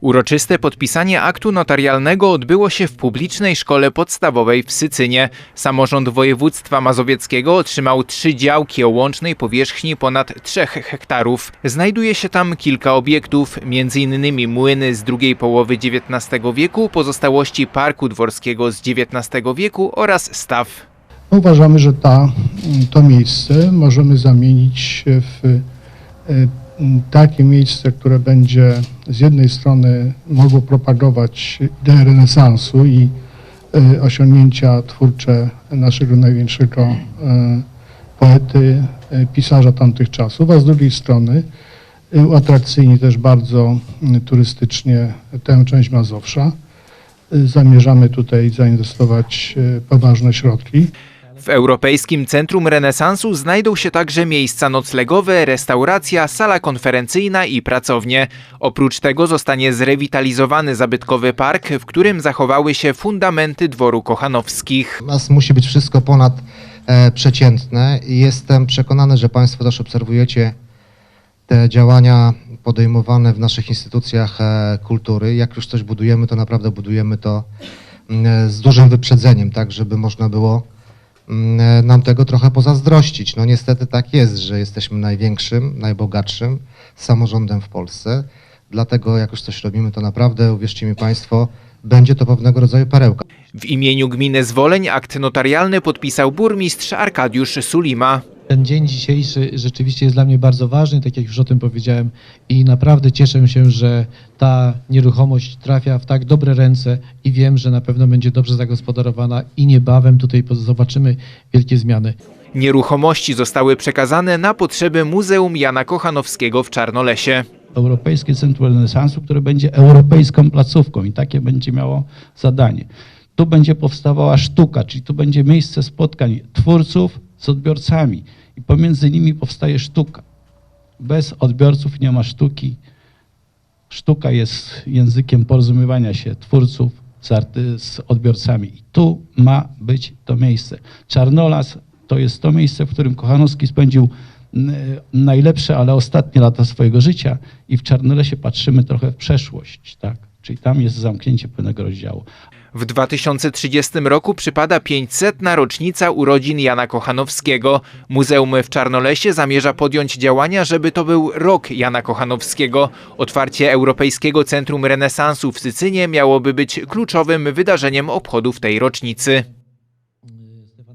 Uroczyste podpisanie aktu notarialnego odbyło się w publicznej szkole podstawowej w Sycynie. Samorząd województwa mazowieckiego otrzymał trzy działki o łącznej powierzchni ponad 3 hektarów. Znajduje się tam kilka obiektów, m.in. młyny z drugiej połowy XIX wieku, pozostałości parku dworskiego z XIX wieku oraz staw. Uważamy, że ta, to miejsce możemy zamienić w e, takie miejsce, które będzie z jednej strony mogło propagować ideę renesansu i e, osiągnięcia twórcze naszego największego e, poety, e, pisarza tamtych czasów, a z drugiej strony uatrakcyjni też bardzo turystycznie tę część Mazowsza. Zamierzamy tutaj zainwestować poważne środki. W Europejskim Centrum Renesansu znajdą się także miejsca noclegowe, restauracja, sala konferencyjna i pracownie. Oprócz tego zostanie zrewitalizowany zabytkowy park, w którym zachowały się fundamenty dworu Kochanowskich. U nas musi być wszystko ponad e, przeciętne i jestem przekonany, że Państwo też obserwujecie te działania podejmowane w naszych instytucjach e, kultury. Jak już coś budujemy, to naprawdę budujemy to mm, z dużym wyprzedzeniem, tak żeby można było nam tego trochę pozazdrościć. No niestety tak jest, że jesteśmy największym, najbogatszym samorządem w Polsce. Dlatego jak już coś robimy, to naprawdę, uwierzcie mi Państwo, będzie to pewnego rodzaju perełka. W imieniu gminy Zwoleń akt notarialny podpisał burmistrz Arkadiusz Sulima. Ten dzień dzisiejszy rzeczywiście jest dla mnie bardzo ważny, tak jak już o tym powiedziałem i naprawdę cieszę się, że ta nieruchomość trafia w tak dobre ręce i wiem, że na pewno będzie dobrze zagospodarowana i niebawem tutaj zobaczymy wielkie zmiany. Nieruchomości zostały przekazane na potrzeby Muzeum Jana Kochanowskiego w Czarnolesie. Europejskie Centrum Renesansu, które będzie europejską placówką i takie będzie miało zadanie. Tu będzie powstawała sztuka, czyli tu będzie miejsce spotkań twórców z odbiorcami i pomiędzy nimi powstaje sztuka. Bez odbiorców nie ma sztuki. Sztuka jest językiem porozumiewania się twórców z, arty, z odbiorcami. I tu ma być to miejsce. Czarnolas to jest to miejsce, w którym Kochanowski spędził najlepsze, ale ostatnie lata swojego życia i w Czarnolesie patrzymy trochę w przeszłość, tak? Czyli tam jest zamknięcie pewnego rozdziału. W 2030 roku przypada 500. rocznica urodzin Jana Kochanowskiego. Muzeum w Czarnolesie zamierza podjąć działania, żeby to był rok Jana Kochanowskiego. Otwarcie Europejskiego Centrum Renesansu w Sycynie miałoby być kluczowym wydarzeniem obchodów tej rocznicy.